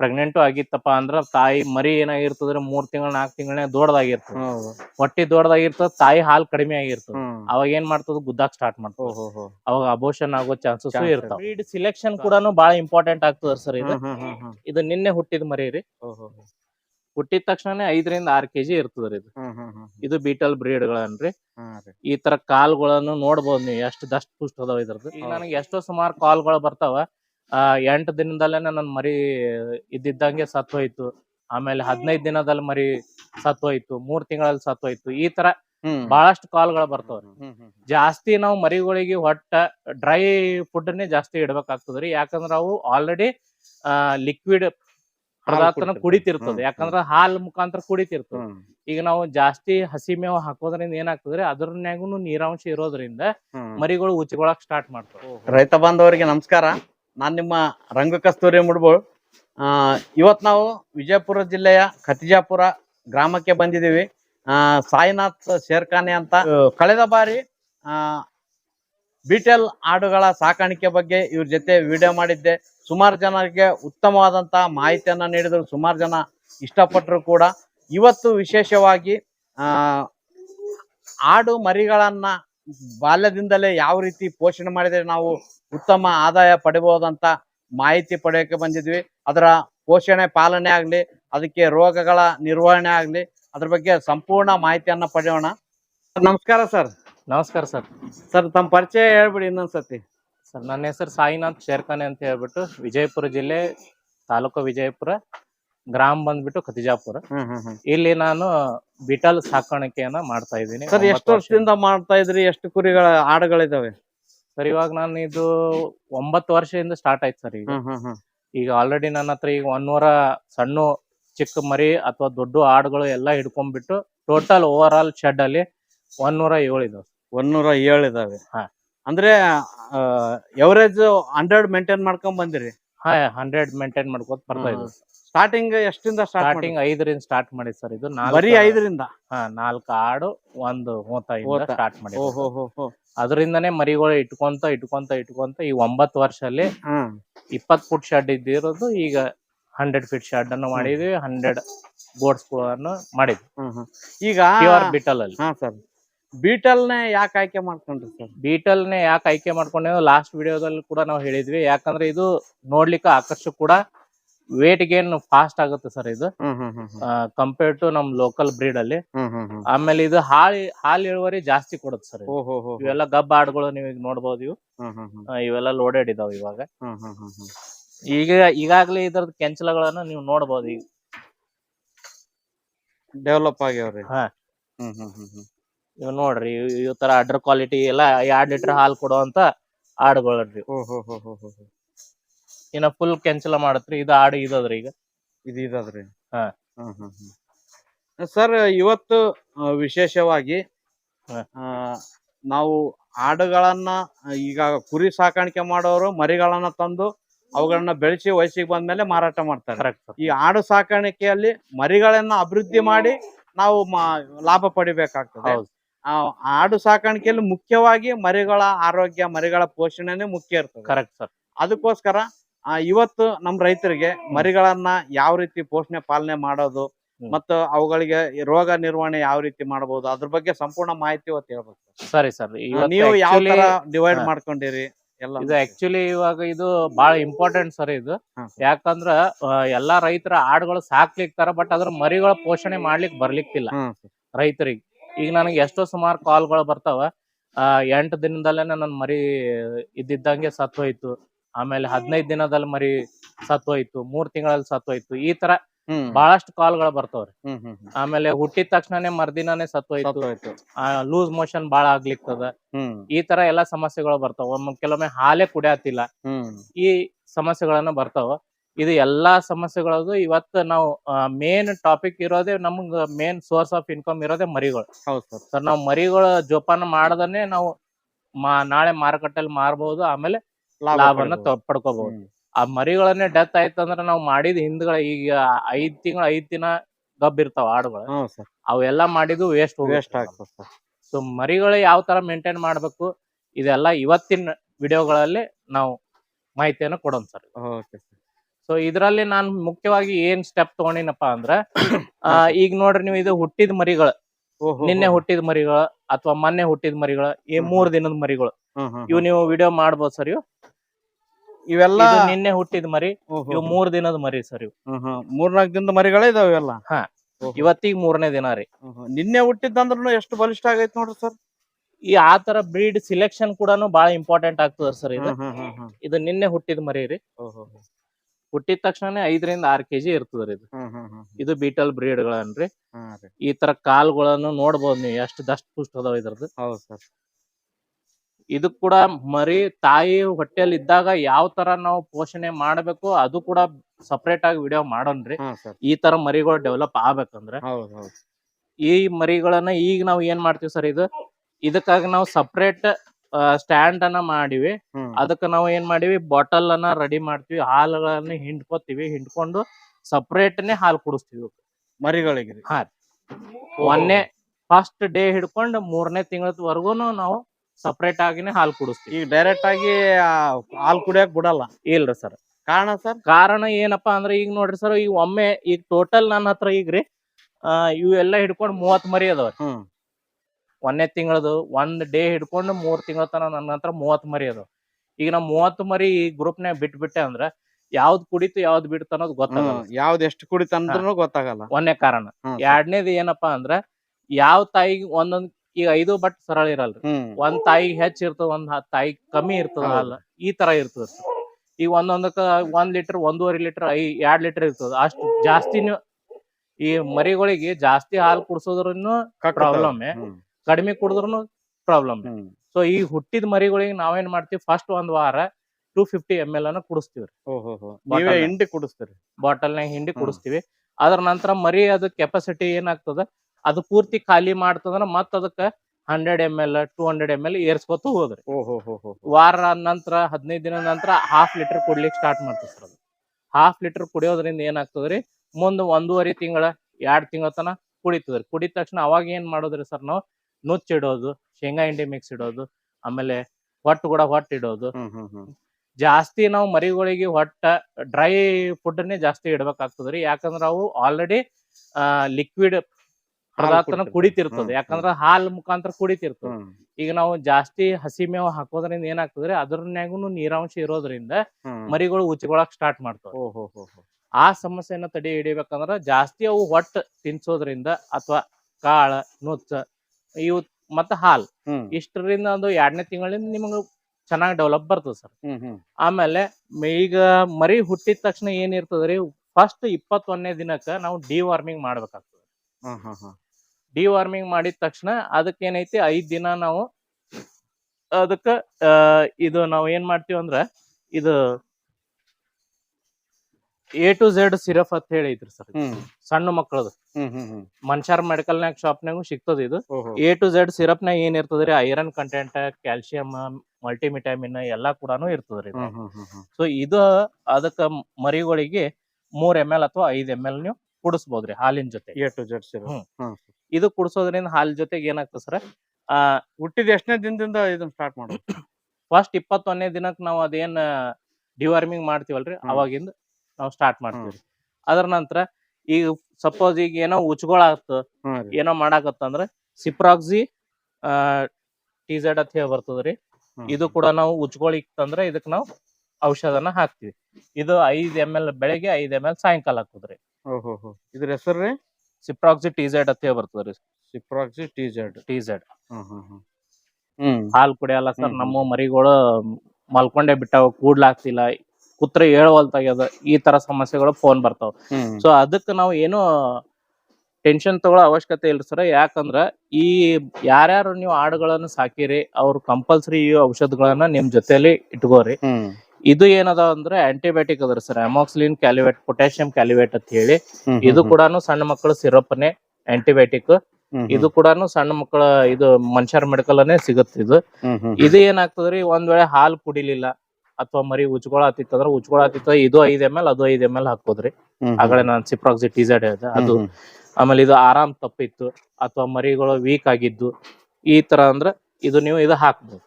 Pregnant ಆಗಿತ್ತಪ್ಪ ಅಂದ್ರ ತಾಯಿ ಮರಿ ಏನಾಗಿರ್ತದ್ರ? ಮೂರ್ ತಿಂಗಳ ನಾಲ್ಕು ತಿಂಗಳನ್ನೇ ದೊಡ್ಡದಾಗಿರ್ತದ. ಹೊಟ್ಟಿ ದೊಡ್ಡದಾಗಿರ್ತದ ತಾಯಿ ಹಾಲ್ ಕಡಿಮೆ ಆಗಿರ್ತದ. ಅವಾಗ ಏನ್ ಮಾಡ್ತದ? ಗುದ್ದಾಕ್ ಸ್ಟಾರ್ಟ್ ಮಾಡ್ತದ. ಓಹೋ ಅವಾಗ ಅಬೋಷನ್ ಆಗೋ ಚಾನ್ಸಸ್. ಇರ್ತಾವ. ಬ್ರೀಡ್ ಸಿಲೆಕ್ಷನ್ ಕೂಡ ಬಹಳ ಇಂಪಾರ್ಟೆಂಟ್ ಆಗ್ತದ ಸರ್ ಇದು. ಇದು ನಿನ್ನೆ ಹುಟ್ಟಿದ ಮರಿ ರೀ. ಓಹೋ ಹುಟ್ಟಿದ ತಕ್ಷಣನೇ ಐದರಿಂದ ಆರ್ ಕೆಜಿ ಜಿ ಇದು. ಇದು ಬೀಟಲ್ ಬ್ರೀಡ್ ಗಳನ್ರಿ ಈ ತರ ಕಾಲ್ಗಳನ್ನು ನೋಡ್ಬೋದು ನೀವು. ಎಷ್ಟು ದಷ್ಟ ಪುಷ್ಟ ಅದಾವ ಇದ್ರದ್ದು. ಈಗ ನನಗೆ ಎಷ್ಟೋ ಸುಮಾರು ಕಾಲ್ಗಳು ಬರ್ತಾವ. ಆ ಎಂಟು ದಿನದಲ್ಲೇ ನನ್ನ ಮರಿ ಇದ್ದಿದ್ದಂಗೆ ಸತ್ತೋಯ್ತು ಆಮೇಲೆ ಹದಿನೈದು ದಿನದಲ್ಲಿ ಮರಿ ಸತ್ತೋಯ್ತು ಮೂರ್ ತಿಂಗಳಲ್ಲಿ ಸತ್ತೋಯ್ತು ಈ ತರ ಬಹಳಷ್ಟು ಕಾಲ್ಗಳು ಬರ್ತಾವ್ರಿ ಜಾಸ್ತಿ ನಾವು ಮರಿಗಳಿಗೆ ಹೊಟ್ಟ ಡ್ರೈ ಫುಡ್ನೇ ಜಾಸ್ತಿ ಇಡ್ಬೇಕಾಗ್ತದ್ರಿ. ಯಾಕಂದ್ರ ಅವು ಆಲ್ರೆಡಿ ಲಿಕ್ವಿಡ್ ಪದಾರ್ಥನ. ಕುಡಿತಿರ್ತದೆ. ಯಾಕಂದ್ರ ಹಾಲ್ ಮುಖಾಂತರ ಕುಡಿತಿರ್ತದೆ. ಈಗ ನಾವು ಜಾಸ್ತಿ ಹಸಿ ಮೇವು ಹಾಕೋದ್ರಿಂದ ಏನಾಗ್ತದ್ರಿ ಅದ್ರನ್ಯಾಗೂ ನೀರಾಂಶ ಇರೋದ್ರಿಂದ ಮರಿಗಳು ಉಚ್ಕೊಳಕ್ ಸ್ಟಾರ್ಟ್ ಮಾಡ್ತಾವ. ರೈತ ಬಾಂಧವರಿಗೆ ನಮಸ್ಕಾರ. ನಾನ್ ನಿಮ್ಮ ರಂಗ ಕಸ್ತೂರಿ ಮುಡ್ಬೋಳ್ ಇವತ್ತು ಇವತ್ ನಾವು ವಿಜಯಪುರ ಜಿಲ್ಲೆಯ ಖತಿಜಾಪುರ ಗ್ರಾಮಕ್ಕೆ ಬಂದಿದ್ದೀವಿ. ಆ ಸಾಯಿನಾಥ್ ಶೇರ್ಖಾನೆ ಅಂತ. ಕಳೆದ ಬಾರಿ ಆ ಬಿಟೆಲ್ ಆಡುಗಳ ಸಾಕಾಣಿಕೆ ಬಗ್ಗೆ ಇವ್ರ ಜೊತೆ ವಿಡಿಯೋ ಮಾಡಿದ್ದೆ. ಸುಮಾರು ಜನರಿಗೆ ಉತ್ತಮವಾದಂತ ಮಾಹಿತಿಯನ್ನ ನೀಡಿದ್ರು. ಸುಮಾರು ಜನ ಇಷ್ಟಪಟ್ಟರು ಕೂಡ. ಇವತ್ತು ವಿಶೇಷವಾಗಿ ಆ ಆಡು ಮರಿಗಳನ್ನ ಬಾಲ್ಯದಿಂದಲೇ ಯಾವ ರೀತಿ ಪೋಷಣೆ ಮಾಡಿದರೆ ನಾವು ಉತ್ತಮ ಆದಾಯ ಪಡಿಬಹುದಂತ ಮಾಹಿತಿ ಪಡೆಯೋಕೆ ಬಂದಿದ್ವಿ. ಅದರ ಪೋಷಣೆ ಪಾಲನೆ ಆಗ್ಲಿ ಅದಕ್ಕೆ ರೋಗಗಳ ನಿರ್ವಹಣೆ ಆಗ್ಲಿ ಅದ್ರ ಬಗ್ಗೆ ಸಂಪೂರ್ಣ ಮಾಹಿತಿಯನ್ನ ಪಡೆಯೋಣ. ನಮಸ್ಕಾರ ಸರ್. ನಮಸ್ಕಾರ ಸರ್. ಸರ್ ತಮ್ಮ ಪರಿಚಯ ಹೇಳ್ಬಿಡಿ ಇನ್ನೊಂದ್ಸತಿ. ಸರ್ ನನ್ನ ಹೆಸರು ಸಾಯಿನಾಥ್ ಶೇರ್ಖಾನೆ ಅಂತ ಹೇಳ್ಬಿಟ್ಟು ವಿಜಯಪುರ ಜಿಲ್ಲೆ ತಾಲೂಕು ವಿಜಯಪುರ. ಗ್ರಾಮ ಬಂದ್ಬಿಟ್ಟು ಖತಿಜಾಪುರ ಇಲ್ಲಿ ನಾನು ಬಿಟಲ್ ಸಾಕಾಣಿಕೆಯನ್ನ ಮಾಡ್ತಾ ಇದ್ದೀನಿ. ಸರ್ ಎಷ್ಟು ವರ್ಷದಿಂದ ಮಾಡ್ತಾ ಇದ್ರಿ? ಎಷ್ಟು ಕುರಿಗಳ ಆಡುಗಳಿದಾವೆ? ಸರ್ ಇವಾಗ ನಾನು ಇದು ಒಂಬತ್ತು ವರ್ಷದಿಂದ ಸ್ಟಾರ್ಟ್ ಆಯ್ತು ಸರ್ ಈಗ. ಈಗ ಆಲ್ರೆಡಿ ನನ್ನ ಹತ್ರ ಈಗ ಒಂದೂರ ಸಣ್ಣ ಚಿಕ್ಕ ಮರಿ ಅಥವಾ ದೊಡ್ಡ ಆಡುಗಳು ಎಲ್ಲ ಹಿಡ್ಕೊಂಡ್ಬಿಟ್ಟು ಟೋಟಲ್ ಓವರ್ ಆಲ್ ಶೆಡ್ ಅಲ್ಲಿ ಒಂದೂರ ಏಳು ಇದಾವೆ. ಒಂದೂರ ಏಳು ಇದಾವೆ. ಅಂದ್ರೆ ಎವರೇಜ್ ಹಂಡ್ರೆಡ್ ಮೇಂಟೈನ್ ಮಾಡ್ಕೊಂಡ್ ಬಂದಿರಿ? ಹಾ ಹಂಡ್ರೆಡ್ ಮೇಂಟೈನ್ ಮಾಡ್ಕೊತ ಬರ್ತಾ ಹ್ಮ್. ಸ್ಟಾರ್ಟಿಂಗ್ ಎಷ್ಟಿಂದ ಸ್ಟಾರ್ಟ್ ಸ್ಟಾರ್ಟಿಂಗ್ ಐದರಿಂದ ಸ್ಟಾರ್ಟ್ ಮಾಡಿ ಸರ್ ಇದು ಬರೀ ಐದರಿಂದ? ಹಾ ನಾಲ್ಕು ಆಡು ಒಂದು ಹೋತ. ಸ್ಟಾರ್ಟ್ ಮಾಡಿ ಅದರಿಂದನೇ ಮರಿಗಳು ಇಟ್ಕೊಂತ ಇಟ್ಕೊಂತ ಇಟ್ಕೊಂತ ಈ ಒಂಬತ್ತು ವರ್ಷ ಅಲ್ಲಿ ಇಪ್ಪತ್ ಫುಟ್ ಶೆಡ್ ಇದ್ದಿರೋದು ಈಗ ಹಂಡ್ರೆಡ್ ಫೀಟ್ ಶೆಡ್ ಅನ್ನು ಮಾಡಿದ್ವಿ ಹಂಡ್ರೆಡ್ ಬೋರ್ಡ್ಸ್ಗಳನ್ನು ಮಾಡಿದ್ವಿ. ಈಗ ಬಿಟಲ್ ಅಲ್ಲಿ. ಬೀಟಲ್ ಸರ್ ಬೀಟಲ್ನೇ ಯಾಕೆ ಆಯ್ಕೆ ಮಾಡ್ಕೊಂಡ್ರಿ ಸರ್ ಬೀಟಲ್ ನೇ ಯಾಕೆ ಆಯ್ಕೆ ಮಾಡ್ಕೊಂಡೇವು? ಲಾಸ್ಟ್ ವಿಡಿಯೋದಲ್ಲಿ ಕೂಡ ನಾವು ಹೇಳಿದ್ವಿ. ಯಾಕಂದ್ರೆ ಇದು ನೋಡ್ಲಿಕ್ಕೆ ಆಕರ್ಷಕ ಕೂಡ ವೇಟ್ ಗೇನ್ ಫಾಸ್ಟ್ ಆಗುತ್ತೆ ಸರ್ ಇದು. ಕಂಪೇರ್ ಟು ನಮ್ ಲೋಕಲ್ ಬ್ರೀಡ್ ಅಲ್ಲಿ. ಆಮೇಲೆ ಇದು ಹಾಲ್ ಹಾಲ್ ಇಳುವರಿ ಜಾಸ್ತಿ ಕೊಡುತ್ತೆ ಸರ್ ಇವೆಲ್ಲ ಗಬ್ಬ ಆಡುಗಳು ನೀವು ಈಗ ನೋಡ್ಬೋದು ಇವು. ಇವೆಲ್ಲ ಲೋಡೆಡ್ ಇದಾವ ಇವಾಗ. ಈಗ ಈಗಾಗಲೇ ಇದ್ರದ್ದು ಕೆಂಚಲಗಳನ್ನ ನೀವು ನೋಡ್ಬೋದು ಈಗ. ಡೆವಲಪ್ ಆಗ್ಯಾವ್ರಿ. ಹಾ. ಇವ್ ನೋಡ್ರಿ ಇವ್ ತರ ಅಡ್ರ್ ಕ್ವಾಲಿಟಿ ಎಲ್ಲ ಎರಡ್ ಲೀಟರ್ ಹಾಲ್ ಕೊಡುವಂತ ಆಡುಗಳ್ರಿ ಓ ಹೋ ಹೋ ಹೋ ಹೋ ಹೋ. ಇನ್ನ ಫುಲ್ ಕ್ಯಾನ್ಸಲ್ ಮಾಡತ್ರಿ. ಇದು ಆಡು ಇದದ್ರಿ ಈಗ. ಇದು ಇದಾದ್ರಿ ಹಾ. ಹ್ಮ್ ಹ್ಮ್ ಹ್ಮ್. ಸರ್ ಇವತ್ತು ಆ, ವಿಶೇಷವಾಗಿ ಹಾ. ಆ, ನಾವು ಆಡುಗಳನ್ನ ಈಗ ಕುರಿ ಸಾಕಾಣಿಕೆ ಮಾಡೋರು ಮರಿಗಳನ್ನ ತಂದು ಅವುಗಳನ್ನ ಬೆಳೆಸಿ ವಯಸ್ಸಿಗೆ ಬಂದ್ಮೇಲೆ ಮಾರಾಟ ಮಾಡ್ತಾರೆ. ಕರೆಕ್ಟ್ ಈ ಆಡು ಸಾಕಾಣಿಕೆಯಲ್ಲಿ ಮರಿಗಳನ್ನ ಅಭಿವೃದ್ಧಿ ಮಾಡಿ ನಾವು ಮ- ಲಾಭ ಪಡಿಬೇಕಾಗ್ತದೆ. ಹೌದು. ಆ ಆಡು ಸಾಕಾಣಿಕೆಯಲ್ಲಿ ಮುಖ್ಯವಾಗಿ ಮರಿಗಳ ಆರೋಗ್ಯ ಮರಿಗಳ ಪೋಷಣೆನೇ ಮುಖ್ಯ ಇರ್ತದೆ. ಕರೆಕ್ಟ್ ಸರ್ ಅದಕ್ಕೋಸ್ಕರ ಆ, ಇವತ್ತು ನಮ್ಮ ರೈತರಿಗೆ ಮರಿಗಳನ್ನ ಯಾವ ರೀತಿ ಪೋಷಣೆ ಪಾಲನೆ ಮಾಡೋದು ಮತ್ತ ಅವುಗಳಿಗೆ ರೋಗ ನಿರ್ವಹಣೆ ಯಾವ ರೀತಿ ಮಾಡಬಹುದು ಅದ್ರ ಬಗ್ಗೆ ಸಂಪೂರ್ಣ ಮಾಹಿತಿ ಇವತ್ತು ಹೇಳ್ಬೇಕು. ಸರಿ ಸರ್ ನೀವು ಯಾವ ತರ ಡಿವೈಡ್ ಮಾಡ್ಕೊಂಡಿರಿ ಎಲ್ಲ ಇದು ಆಕ್ಚುಲಿ ಇವಾಗ ಇದು ಬಹಳ ಇಂಪಾರ್ಟೆಂಟ್ ಸರ್ ಇದು. ಯಾಕಂದ್ರ ಎಲ್ಲಾ ರೈತರ ಆಡುಗಳು ಸಾಕ್ಲಿಕ್ತಾರ ಬಟ್ ಅದ್ರ ಮರಿಗಳ ಪೋಷಣೆ ಮಾಡ್ಲಿಕ್ ಬರ್ಲಿಕ್ತಿಲ್ಲ ಹ್ಮ್ ರೈತರಿಗೆ. ಈಗ ನನಗೆ ಎಷ್ಟೋ ಸುಮಾರು ಕಾಲ್ಗಳು ಬರ್ತಾವ ಆ ಎಂಟು ದಿನದಲ್ಲೇ ನನ್ನ ಮರಿ ಇದ್ದಿದ್ದಂಗೆ ಸತ್ತು ಹೋಯ್ತು ಆಮೇಲೆ ಹದಿನೈದು ದಿನದಲ್ಲಿ ಮರಿ ಸತ್ತು ಹೋಯ್ತು ಮೂರ್ ತಿಂಗಳಲ್ಲಿ ಸತ್ತೋಯ್ತು. ಈ ತರ ಬಹಳಷ್ಟು ಕಾಲ್ಗಳು ಬರ್ತಾವ್ರಿ. ಆಮೇಲೆ ಹುಟ್ಟಿದ ತಕ್ಷಣನೇ ಮರ್ದಿನಾನೇ ಸತ್ತೋಯ್ತು. ಲೂಸ್ ಮೋಷನ್ ಬಾಳ ಆಗ್ಲಿಕ್ತದ. ಈ ತರ ಎಲ್ಲಾ ಸಮಸ್ಯೆಗಳು ಬರ್ತಾವ. ಕೆಲವೊಮ್ಮೆ ಹಾಲೇ ಕುಡಿಯತ್ತಿಲ್ಲ. ಈ ಸಮಸ್ಯೆಗಳನ್ನ ಬರ್ತಾವ. ಇದು ಎಲ್ಲಾ ಸಮಸ್ಯೆಗಳದು ಇವತ್ತು ನಾವು ಮೇನ್ ಟಾಪಿಕ್ ಇರೋದೇ ನಮ್ಗ್ ಮೇನ್ ಸೋರ್ಸ್ ಆಫ್ ಇನ್ಕಮ್ ಇರೋದೇ ಮರಿಗಳು. ಹೌದು ಸರ್. ಸರ್ ನಾವು ಮರಿಗಳ ಜೋಪಾನ ಮಾಡದನ್ನೇ ನಾವು ಮಾ ನಾಳೆ ಮಾರುಕಟ್ಟೆಲಿ ಮಾರಬಹುದು ಆಮೇಲೆ ಲಾಭನ ತ- ಪಡ್ಕೋಬಹುದು ಆ ಮರಿಗಳನ್ನೇ ಡೆತ್ ಆಯ್ತಂದ್ರ ನಾವು ಮಾಡಿದ ಹಿಂದ್ಗಳ ಈಗ ಐದ್ ತಿಂಗಳ ಐದ್ ದಿನ ಗಬ್ ಇರ್ತಾವ ಆಡುಗಳು. ಅವೆಲ್ಲ ಮಾಡಿದ್ದು ವೇಸ್ಟ್ ವೇಸ್ಟ್ ಆಗ್ತದೆ ಸೊ ಮರಿಗಳು ಯಾವ ತರ ಮೇಂಟೈನ್ ಮಾಡ್ಬೇಕು ಇದೆಲ್ಲ ಇವತ್ತಿನ ವಿಡಿಯೋಗಳಲ್ಲಿ ನಾವು ಮಾಹಿತಿಯನ್ನು ಕೊಡೋಣ ಸರ್. ಸೊ ಇದರಲ್ಲಿ ನಾನು ಮುಖ್ಯವಾಗಿ ಏನ್ ಸ್ಟೆಪ್ ತಗೊಂಡಿನಪ್ಪ ಅಂದ್ರ ಈಗ ನೋಡ್ರಿ ನೀವು ಇದು ಹುಟ್ಟಿದ ಮರಿಗಳು. ನಿನ್ನೆ ಹುಟ್ಟಿದ ಮರಿಗಳು ಅಥವಾ ಮೊನ್ನೆ ಹುಟ್ಟಿದ ಮರಿಗಳು ಈ. ಮೂರ್ ದಿನದ ಮರಿಗಳು. ಇವು ನೀವು ವಿಡಿಯೋ ಮಾಡ್ಬೋದು ಸರ್ ಇವು. ಇವೆಲ್ಲ ನಿನ್ನೆ ಹುಟ್ಟಿದ ಮರಿ ಇದು ಇವು ಮೂರ್ ದಿನದ ಮರಿ ಸರ್ ಇವು. ಮೂರ್ನಾಲ್ಕು ದಿನದ ಮರಿಗಳೇ ಇದಾವ ಇವೆಲ್ಲ? ಹಾ. ಇವತ್ತಿಗೆ ಮೂರನೇ ದಿನ ರೀ. ನಿನ್ನೆ ಹುಟ್ಟಿದ್ ನಿನ್ನೆ ಹುಟ್ಟಿದ್ದಂದ್ರೂ ಎಷ್ಟು ಬಲಿಷ್ಠ ಆಗೈತ್ ನೋಡ್ರಿ ಸರ್? ಈ ಆ ತರ ಬ್ರೀಡ್ ಸಿಲೆಕ್ಷನ್ ಕೂಡ ಬಹಳ ಇಂಪಾರ್ಟೆಂಟ್ ಆಗ್ತದ ಸರ್ ಇದು. ಇದು ನಿನ್ನೆ ಹುಟ್ಟಿದ ಮರಿ ರೀ. ಹುಟ್ಟಿದ ತಕ್ಷಣ ಐದರಿಂದ ಆರ್ ಕೆಜಿ ಇರ್ತದ್ರಿ ಇದು. ಇದು ಬೀಟಲ್ ಬ್ರೀಡ್ ಗಳನ್ರಿ ಈ ತರ ಕಾಲ್ಗಳನ್ನು ನೋಡ್ಬೋದು ನೀವು ಎಷ್ಟು ದಷ್ಟ ಪುಷ್ಟ ಅದಾವ ಇದ್ರದ್ದು. ಹೌದು ಸರ್. ಇದು ಕೂಡ ಮರಿ ತಾಯಿ ಹೊಟ್ಟೆಯಲ್ಲಿ ಇದ್ದಾಗ ಯಾವ ತರ ನಾವು ಪೋಷಣೆ ಮಾಡಬೇಕು ಅದು ಕೂಡ ಸಪರೇಟ್ ಆಗಿ ವಿಡಿಯೋ ಮಾಡೋಣ್ರಿ. ಈ ತರ ಮರಿಗಳು ಡೆವಲಪ್ ಆಗ್ಬೇಕಂದ್ರೆ. ಈ ಮರಿಗಳನ್ನ ಈಗ ನಾವು ಏನ್ ಮಾಡ್ತೀವಿ ಸರ್ ಇದು? ಇದಕ್ಕಾಗಿ ನಾವು ಸಪರೇಟ್ ಸ್ಟ್ಯಾಂಡ್ ಅನ್ನ ಮಾಡಿವಿ. ಅದಕ್ಕೆ ನಾವು ಏನ್ ಮಾಡಿವಿ? ಬಾಟಲ್ ಅನ್ನ ರೆಡಿ ಮಾಡ್ತೀವಿ. ಹಾಲುಗಳನ್ನ ಹಿಂಡ್ಕೋತೀವಿ. ಹಿಂಡ್ಕೊಂಡು ಸಪರೇಟ್ನೇ ಹಾಲು ಕುಡಿಸ್ತೀವಿ ಮರಿಗಳಿಗೆ. ಹಾ. ಒಂದೇ ಫಸ್ಟ್ ಡೇ ಹಿಡ್ಕೊಂಡು ಮೂರನೇ ತಿಂಗಳವರೆಗೂ ನಾವು ಸಪರೇಟ್ ಆಗಿನೇ ಹಾಲು ಕುಡಿಸ್ತೀವಿ. ಈಗ ಡೈರೆಕ್ಟ್ ಆಗಿ ಹಾಲು ಕುಡಿಯಕ್ ಬಿಡಲ್ಲ. ಇಲ್ರಿ ಸರ್ ಕಾರಣ ಸರ್ ಕಾರಣ ಏನಪ್ಪಾ ಅಂದ್ರೆ ಈಗ ನೋಡ್ರಿ ಸರ್ ಈಗ ಒಮ್ಮೆ ಈಗ ಟೋಟಲ್ ನನ್ನ ಹತ್ರ ಈಗ್ರಿ ಆ, ಇವೆಲ್ಲ ಹಿಡ್ಕೊಂಡು ಮೂವತ್ ಮರಿ ಅದಾವ ಹ್ಮ್. ಒಂದನೇ ತಿಂಗಳದು ಒಂದ್ ಡೇ ಹಿಡ್ಕೊಂಡು ಮೂರ್ ತಿಂಗಳ ತನ ನನ್ನ ಹತ್ರ ಮೂವತ್ ಮರಿ ಅದಾವ. ಈಗ ನಾ ಮೂವತ್ ಮರಿ ಈ ಗ್ರೂಪ್ನ್ಯಾಗ ಬಿಟ್ ಬಿಟ್ಟೆ ಅಂದ್ರ ಯಾವ್ದ್ ಕುಡಿತು ಯಾವ್ದ್ ಬಿಡ್ತು ಅನ್ನೋದು ಗೊತ್ತಾಗಲ್ಲ ಹ್ಮ್. ಯಾವ್ದ್ ಎಷ್ಟು ಕುಡಿತಂದ್ರೂ ಗೊತ್ತಾಗಲ್ಲ. ಒಂದನೇ ಕಾರಣ. ಹ್ಮ್. ಎರಡನೇದು ಏನಪ್ಪಾ ಅಂದ್ರ ಯಾವ ತಾಯಿಗೆ ಒಂದೊಂದ್ ಈಗ ಐದು ಬಟ್ ಸರಳ ಇರಲ್ರಿ. ಒಂದ್ ತಾಯಿ ಹೆಚ್ಚ ಇರ್ತದ ಒಂದ್ ತಾಯಿ ಕಮ್ಮಿ ಇರ್ತದ ಅಲ್ಲ. ಈ ತರ ಇರ್ತದ. ಈಗ ಒಂದೊಂದಕ್ಕ ಒಂದ್ ಲೀಟರ್ ಒಂದೂವರೆ ಲೀಟರ್ ಐ ಎರಡ್ ಲೀಟರ್ ಇರ್ತದ. ಅಷ್ಟು ಜಾಸ್ತಿನೂ ಈ ಮರಿಗಳಿಗೆ ಜಾಸ್ತಿ ಹಾಲು ಕುಡ್ಸೋದ್ರೂ ಪ್ರಾಬ್ಲಮ್. ಕಡಿಮೆ ಕುಡಿದ್ರು ಪ್ರಾಬ್ಲಮ್ ಸೊ ಈ ಹುಟ್ಟಿದ ಮರಿಗಳಿಗೆ ನಾವೇನ್ ಮಾಡ್ತೀವಿ? ಫಸ್ಟ್ ಒಂದ್ ವಾರ ಟೂ ಫಿಫ್ಟಿ ಎಂ ಎಲ್ ಅನ್ನ ಕುಡಿಸ್ತೀವಿ. ಹಿಂಡಿ ಕುಡಿಸ್ತೀರಿ. ಬಾಟಲ್ನಾಗ ಹಿಂಡಿ ಕುಡಿಸ್ತೀವಿ. ಅದ್ರ ನಂತರ ಮರಿ ಅದ್ ಕೆಪಾಸಿಟಿ ಏನಾಗ್ತದ? ಅದು ಪೂರ್ತಿ ಖಾಲಿ ಮಾಡ್ತದ್ರ ಮತ್ ಅದಕ್ಕ hundred M L two hundred M L ಏರ್ಸ್ಕೊತ ಹೋದ್ರಿ. ವಾರ ನಂತರ ಹದಿನೈದು ದಿನ ನಂತರ ಹಾಫ್ ಲೀಟರ್ ಕುಡ್ಲಿಕ್ಕೆ ಸ್ಟಾರ್ಟ್ ಮಾಡ್ತದೆ ಸರ್ ಅದು. ಹಾಫ್ ಲೀಟರ್ ಕುಡಿಯೋದ್ರಿಂದ ಏನಾಗ್ತದ್ರಿ? ಮುಂದ್ ಒಂದೂವರೆ ತಿಂಗಳ ಎರಡ್ ತಿಂಗಳ ತನ ಕುಡಿತದ್ರಿ. ಕುಡಿದ ತಕ್ಷಣ ಅವಾಗ ಏನ್ ಮಾಡೋದ್ರಿ ಸರ್ ನಾವು? ನುಚ್ಚಿಡೋದು ಶೇಂಗಾ ಹಿಂಡಿ ಮಿಕ್ಸ್ ಇಡೋದು ಆಮೇಲೆ ಹೊಟ್ಟು ಕೂಡ ಹೊಟ್ಟು ಇಡೋದು. ಹ್ಮ್ ಹ್ಮ್ ಹ್ಮ್. ಜಾಸ್ತಿ ನಾವು ಮರಿಗಳಿಗೆ ಹೊಟ್ಟ ಡ್ರೈ ಫುಡ್ನೇ ಜಾಸ್ತಿ ಇಡಬೇಕಾಗ್ತದ್ರಿ. ಯಾಕಂದ್ರ ಅವು ಆಲ್ರೆಡಿ ಲಿಕ್ವಿಡ್ ಪದಾರ್ಥನ ಕುಡಿತಿರ್ತದೆ. ಯಾಕಂದ್ರ ಹಾಲ್ ಮುಖಾಂತರ ಕುಡಿತಿರ್ತದೆ. ಈಗ ನಾವು ಜಾಸ್ತಿ ಹಸಿ ಮೇವು ಹಾಕೋದ್ರಿಂದ ಏನಾಗ್ತದ್ರಿ ಅದ್ರನ್ಯಾಗೂ ನೀರಾಂಶ ಇರೋದ್ರಿಂದ ಮರಿಗಳು ಉಚ್ಕೊಳಕ್ ಸ್ಟಾರ್ಟ್ ಮಾಡ್ತಾವ. ಆ ಸಮಸ್ಯೆಯನ್ನ ತಡೆ ಹಿಡಿಬೇಕಂದ್ರ ಜಾಸ್ತಿ ಅವು ಹೊಟ್ಟ ತಿನ್ಸೋದ್ರಿಂದ ಅಥವಾ ಕಾಳ ನುಚ್ಚ ಇವು ಮತ್ತ ಹಾಲ್ ಇಷ್ಟರಿಂದ ಒಂದು ಎರಡನೇ ತಿಂಗಳಿಂದ ನಿಮ್ಗೆ ಚೆನ್ನಾಗಿ ಡೆವಲಪ್ ಬರ್ತದೆ ಸರ್. ಆಮೇಲೆ ಈಗ ಮರಿ ಹುಟ್ಟಿದ ತಕ್ಷಣ ಏನಿರ್ತದ್ರಿ ಫಸ್ಟ್ ಇಪ್ಪತ್ತೊಂದನೇ ದಿನಕ್ಕ ನಾವು ಡಿವಾರ್ಮಿಂಗ್ ಮಾಡ್ಬೇಕಾಗ್ತದೆ. ಡಿವಾರ್ಮಿಂಗ್ ಮಾಡಿದ ತಕ್ಷಣ ಅದಕ್ಕೆ ಏನೈತಿ ಐದ್ ದಿನ ನಾವು ಅದಕ್ಕ ಇದು ನಾವು ಏನ್ ಮಾಡ್ತೀವಿ ಅಂದ್ರ ಇದು ಎ ಟು ಝೆಡ್ ಸಿರಪ್ ಅಂತ ಹೇಳಿ ಐತ್ರಿ ಸರ್ ಸಣ್ಣ ಮಕ್ಕಳದು ಹ್ಮ್ ಮೆಡಿಕಲ್ ನಾಗ ಮನ್ಷಾರ್ ಮೆಡಿಕಲ್ನಾಗ ಶಾಪ್ನಾಗೂ ಸಿಗ್ತದ ಇದು. ಎ ಟು ಝೆಡ್ ಸಿರಪ್ನಾಗ ಏನ್ ಇರ್ತದ್ರಿ? ಐರನ್ ಕಂಟೆಂಟ್ ಕ್ಯಾಲ್ಸಿಯಂ ಮಲ್ಟಿವಿಟಮಿನ್ ಎಲ್ಲಾ ಕೂಡಾನು ಇರ್ತದ್ರಿ ಸೊ ಇದು ಅದಕ್ಕ ಮರಿಗಳಿಗೆ ಮೂರ್ ಎಂ ಎಲ್ ಅಥವಾ ಐದ್ ಎಂ ಎಲ್ ನೀವು ಕುಡಿಸ್ಬೋದ್ರಿ ಹಾಲಿನ ಜೊತೆ. A to Z syrup. ಇದು ಕುಡಿಸೋದ್ರಿಂದ ಹಾಲ್ ಜೊತೆಗೆ ಏನಾಗ್ತದೆ ಸರ್? ಆ ಹುಟ್ಟಿದ ಎಷ್ಟನೇ ದಿನದಿಂದ ಇದನ್ನ ಸ್ಟಾರ್ಟ್ ಮಾಡೋದು? ಫಸ್ಟ್ ಇಪ್ಪತ್ತೊಂದನೇ ದಿನಕ್ಕೆ ನಾವು ಅದೇನ್ ಡಿವಾರ್ಮಿಂಗ್ ಮಾಡ್ತೀವಲ್ರಿ? ಅವಾಗಿಂದ ನಾವು ಸ್ಟಾರ್ಟ್ ಮಾಡ್ತೀವಿ ಅದ್ರ ನಂತರ ಈಗ ಸಪೋಸ್ ಈಗ ಏನೋ ಉಚ್ಕೊಳಾಗತ್ತ ಏನೋ ಮಾಡಾಕತ್ತಂದ್ರ ಸಿಪ್ರಾಕ್ಸಿ ಟಿ ಝೆಡ್ ಅಂತ ಹೇಳಿ ಬರ್ತದ್ರಿ. ಇದು ಕೂಡ ನಾವು ಉಚ್ಕೊಳಿತ್ತಂದ್ರ ಇದಕ್ ನಾವು ಔಷಧನ ಹಾಕ್ತಿವಿ. ಇದು ಐದ್ ಎಂ ಎಲ್ ಬೆಳಿಗ್ಗೆ ಐದ್ ಎಂ ಎಲ್ ಸಾಯಂಕಾಲ ಹಾಕುದ್ರಿ ಇದ್ರ ಹೆಸರ್ರಿ ಸಿಪ್ರಾಕ್ಸಿ ಟಿ ಝೆಡ್ ಅಂತ ಹೇಳಿ ಬರ್ತದ್ರಿ. ಸಿಪ್ರಾಕ್ಸಿ ಟಿ ಝೆಡ್ ಟಿ ಝೆಡ್ ಹ್ಮ್ ಹಾಲ್ ಕುಡಿಯಲ್ಲ ಸರ್. ನಮ್ಮ ಮರಿಗಳು ಮಲ್ಕೊಂಡೇ ಬಿಟ್ಟಾವ ಕೂಡ್ಲಾಗ್ತಿಲ್ಲ. ಕುತ್ರ ಹೇಳುವಲ್ತಾಗ್ಯದ ಈ ತರ ಸಮಸ್ಯೆಗಳು ಫೋನ್ ಬರ್ತಾವ. ಸೊ ಅದಕ್ಕೆ ನಾವು ಏನು ಟೆನ್ಷನ್ ತಗೊಳ್ಳೋ ಅವಶ್ಯಕತೆ ಇಲ್ಲ ಸರ್. ಯಾಕಂದ್ರ ಈ ಯಾರ್ಯಾರು ನೀವು ಆಡುಗಳನ್ನ ಸಾಕಿರಿ ಅವ್ರು ಕಂಪಲ್ಸರಿ ಈ ಔಷಧಗಳನ್ನ ನಿಮ್ ಜೊತೆಲಿ ಇಟ್ಕೋರಿ. ಹ್ಮ್. ಇದು ಏನದ ಅಂದ್ರೆ ಆಂಟಿಬಯೋಟಿಕ್ ಅದ್ರ ಸರ್. ಅಮೋಕ್ಸಿಲಿನ್ ಕ್ಯಾಲಿವೇಟ್ ಪೊಟ್ಯಾಸಿಯಂ ಕ್ಯಾಲಿವೇಟ್ ಅಂತ ಹೇಳಿ. ಇದು ಕೂಡ ಸಣ್ಣ ಮಕ್ಕಳ ಸಿರಪ್ನೇ ಆಂಟಿಬಯೋಟಿಕ್ ಇದು ಕೂಡ ಸಣ್ಣ ಮಕ್ಕಳ ಇದು ಮನುಷ್ಯರ ಮೆಡಿಕಲ್ ಅನ್ನೇ ಸಿಗುತ್ತೆ ಇದು. ಇದು ಏನಾಗ್ತದ್ರಿ ಒಂದ್ ವೇಳೆ ಹಾಲು ಕುಡಿಲಿಲ್ಲ ಅಥವಾ ಮರಿ ಉಚ್ಕೊಳತಿತ್ತಂದ್ರ ಉಚ್ಕೊಳತಿತ್ತ ಇದು ಐದ್ ಎಂ ಎಲ್ ಅದು ಐದ್ ಎಂ ಎಲ್ ಹಾಕೋದ್ರಿ ಆಗಲೇ ನಾನು ಸಿಪ್ರಾಕ್ಸಿ ಟೀಸೆಡ್ ಹೇಳಿದೆ ಅದು ಆಮೇಲೆ ಇದು ಆರಾಮ್ ತಪ್ಪಿತ್ತು ಅಥವಾ ಮರಿಗಳು ವೀಕ್ ಆಗಿದ್ದು ಈ ತರ ಅಂದ್ರ ಇದು ನೀವು ಇದು ಹಾಕ್ಬೋದು.